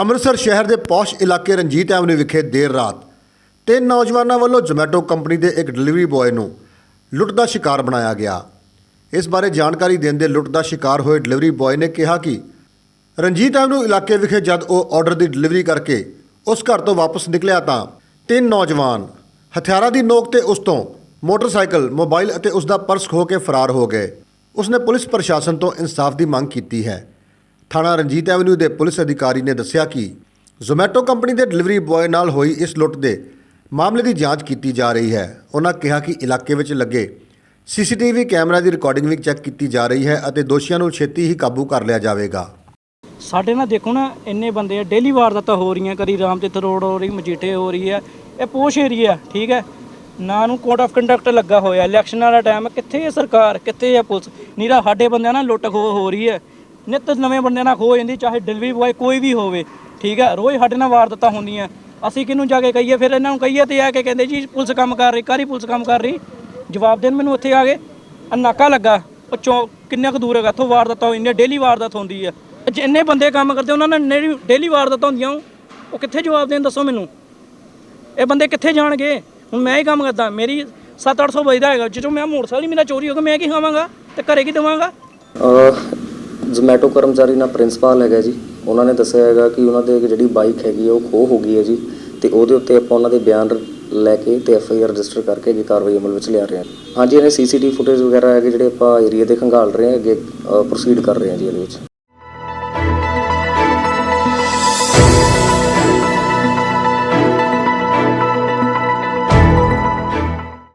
ਅੰਮ੍ਰਿਤਸਰ ਸ਼ਹਿਰ ਦੇ ਪੌਸ਼ ਇਲਾਕੇ ਰਣਜੀਤ ਐਵਨਿਊ ਵਿਖੇ ਦੇਰ ਰਾਤ ਤਿੰਨ ਨੌਜਵਾਨਾਂ ਵੱਲੋਂ ਜ਼ੋਮੈਟੋ ਕੰਪਨੀ ਦੇ ਇੱਕ ਡਿਲੀਵਰੀ ਬॉय ਨੂੰ ਲੁੱਟ ਦਾ ਸ਼ਿਕਾਰ ਬਣਾਇਆ ਗਿਆ। ਇਸ ਬਾਰੇ ਜਾਣਕਾਰੀ ਦਿੰਦੇ ਲੁੱਟ ਦਾ ਸ਼ਿਕਾਰ ਹੋਏ ਡਿਲੀਵਰੀ ਬॉय ਨੇ ਕਿਹਾ ਕਿ ਰਣਜੀਤ ਐਵਨਿਊ ਇਲਾਕੇ ਵਿਖੇ ਜਦ ਉਹ ਆਰਡਰ ਦੀ ਡਿਲੀਵਰੀ ਕਰਕੇ ਉਸ ਘਰ ਤੋਂ ਵਾਪਸ ਨਿਕਲਿਆ ਤਾਂ ਤਿੰਨ ਨੌਜਵਾਨ ਹਥਿਆਰਾਂ ਦੀ ਨੋਕ ਤੇ ਉਸ ਤੋਂ ਮੋਟਰਸਾਈਕਲ, ਮੋਬਾਈਲ ਅਤੇ ਉਸ ਦਾ ਪਰਸ ਖੋਹ ਕੇ ਫਰਾਰ ਹੋ ਗਏ। ਉਸਨੇ ਪੁਲਿਸ ਪ੍ਰਸ਼ਾਸਨ ਤੋਂ ਇਨਸਾਫ ਦੀ ਮੰਗ ਕੀਤੀ ਹੈ। ਥਾਣਾ ਰਣਜੀਤ ਐਵਨਿਊ ਦੇ ਪੁਲਿਸ ਅਧਿਕਾਰੀ ਨੇ ਦੱਸਿਆ ਕਿ ਜ਼ੋਮੈਟੋ ਕੰਪਨੀ ਦੇ ਡਿਲੀਵਰੀ ਬॉय ਨਾਲ ਹੋਈ ਇਸ ਲੁੱਟ ਦੇ ਮਾਮਲੇ ਦੀ ਜਾਂਚ ਕੀਤੀ ਜਾ ਰਹੀ ਹੈ। ਉਹਨਾਂ ਕਿਹਾ ਕਿ ਇਲਾਕੇ ਵਿੱਚ ਲੱਗੇ ਸੀਸੀਟੀਵੀ ਕੈਮਰਾ ਦੀ ਰਿਕਾਰਡਿੰਗ ਵੀ ਚੈੱਕ ਕੀਤੀ ਜਾ ਰਹੀ ਹੈ ਅਤੇ ਦੋਸ਼ੀਆਂ ਨੂੰ ਛੇਤੀ ਹੀ ਕਾਬੂ ਕਰ ਲਿਆ ਜਾਵੇਗਾ। ਸਾਡੇ ਨਾਲ ਦੇਖੋ ਨਾ, ਇੰਨੇ ਬੰਦੇ ਆ, ਡੇਲੀ ਵਾਰਦਾਤਾਂ ਹੋ ਰਹੀਆਂ, ਕਦੀ ਰਾਮਤੀਰਥ ਰੋਡ ਹੋ ਰਹੀ, ਮਜੀਠੇ ਹੋ ਰਹੀ ਹੈ, ਇਹ ਪੋਸ਼ ਏਰੀਆ, ਠੀਕ ਹੈ? ਨਾ ਨੂੰ ਕੋਡ ਆਫ ਕੰਡਕਟ ਲੱਗਾ ਹੋਇਆ, ਇਲੈਕਸ਼ਨ ਵਾਲਾ ਟਾਈਮ ਕਿੱਥੇ ਹੈ ਸਰਕਾਰ, ਕਿੱਥੇ ਹੈ ਪੁਲਿਸ? ਨੀਰਾ, ਸਾਡੇ ਬੰਦਿਆਂ ਨਾਲ ਲੁੱਟ ਖੋ ਹੋ ਰਹੀ ਹੈ। ਨਿੱਤ ਨਵੇਂ ਬੰਦਿਆਂ ਨਾਲ ਖੋਹ ਜਾਂਦੀ, ਚਾਹੇ ਡਿਲੀਵਰੀ ਬॉय ਕੋਈ ਵੀ ਹੋਵੇ, ਠੀਕ ਹੈ ਰੋਜ਼ ਸਾਡੇ ਨਾਲ ਵਾਰਦਾਤਾਂ ਹੁੰਦੀਆਂ। ਅਸੀਂ ਕਿਹਨੂੰ ਜਾ ਕੇ ਕਹੀਏ? ਫਿਰ ਇਹਨਾਂ ਨੂੰ ਕਹੀਏ ਤੇ ਆ ਕੇ ਕਹਿੰਦੇ, ਜੀ, ਪੁਲਿਸ ਕੰਮ ਕਰ ਰਹੀ, ਕਾਹਦੀ ਪੁਲਿਸ ਕੰਮ ਕਰ ਰਹੀ? ਜਵਾਬ ਦੇਣ ਮੈਨੂੰ ਉੱਥੇ ਆ ਗਏ। ਆਹ ਨਾਕਾ ਲੱਗਾ। ਉਹ ਚੌ, ਕਿੰਨਾ ਕੁ ਦੂਰ ਹੈਗਾ? ਇੱਥੋਂ ਵਾਰਦਾਤਾਂ ਇੰਨੇ ਡੇਲੀ ਵਾਰਦਾਤ ਹੁੰਦੀ ਹੈ ਜਿੰਨੇ ਬੰਦੇ ਕੰਮ ਕਰਦੇ, ਉਹਨਾਂ ਨਾਲ ਡੇਲੀ ਵਾਰਦਾਤਾਂ ਹੁੰਦੀਆਂ। ਉਹ- ਉਹ ਕਿੱਥੇ ਜਵਾਬ ਦੇਣ ਦੱਸੋ ਮੈਨੂੰ? ਇਹ ਬੰਦੇ ਕਿੱਥੇ ਜਾਣਗੇ? ਹੁਣ ਮੈਂ ਹੀ ਕੰਮ ਕਰਦਾ। ਮੇਰੀ 7-800 ਵਜਦਾ ਹੈਗਾ। ਜਦੋਂ ਮੈਂ ਮੋਟਰਸਾਈਕਲ ਹੀ ਮੇਰਾ ਚੋਰੀ ਹੋ ਗਿਆ ਮੈਂ ਕੀ ਖਾਵਾਂਗਾ? ਤੇ ਘਰੇ ਕੀ ਦੇਵਾਂਗਾ? ਜ਼ੋਮੈਟੋ ਕਰਮਚਾਰੀ ਨਾਲ ਪ੍ਰਿੰਸੀਪਲ ਹੈਗਾ ਜੀ। ਉਹਨਾਂ ਨੇ ਦੱਸਿਆ ਹੈਗਾ ਕਿ ਉਹਨਾਂ ਦੇ ਜਿਹੜੀ ਬਾਈਕ ਹੈਗੀ ਹੈ ਉਹ ਖੋਹ ਹੋ ਗਈ ਹੈ ਜੀ। ਤੇ ਉਹਦੇ ਉੱਤੇ ਆਪਾਂ ਉਹਨਾਂ ਦੇ ਬਿਆਨ ਲੈ ਕੇ ਤੇ ਐਫ ਆਈ ਆਰ ਰਜਿਸਟਰ ਕਰਕੇ ਅੱਗੇ ਕਾਰਵਾਈ ਅਮਲ ਵਿੱਚ ਲਿਆ ਰਹੇ ਹਾਂ। ਹਾਂਜੀ, ਇਹਨੇ ਸੀਸੀਟੀਵੀ ਫੁਟੇਜ ਵਗੈਰਾ ਹੈਗੇ ਜਿਹੜੇ ਆਪਾਂ ਏਰੀਆ ਦੇ ਖੰਗਾਲ ਰਹੇ ਹਾਂ ਅੱਗੇ ਪ੍ਰੋਸੀਡ ਕਰ ਰਹੇ ਹਾਂ ਜੀ ਇਹਦੇ ਵਿੱਚ।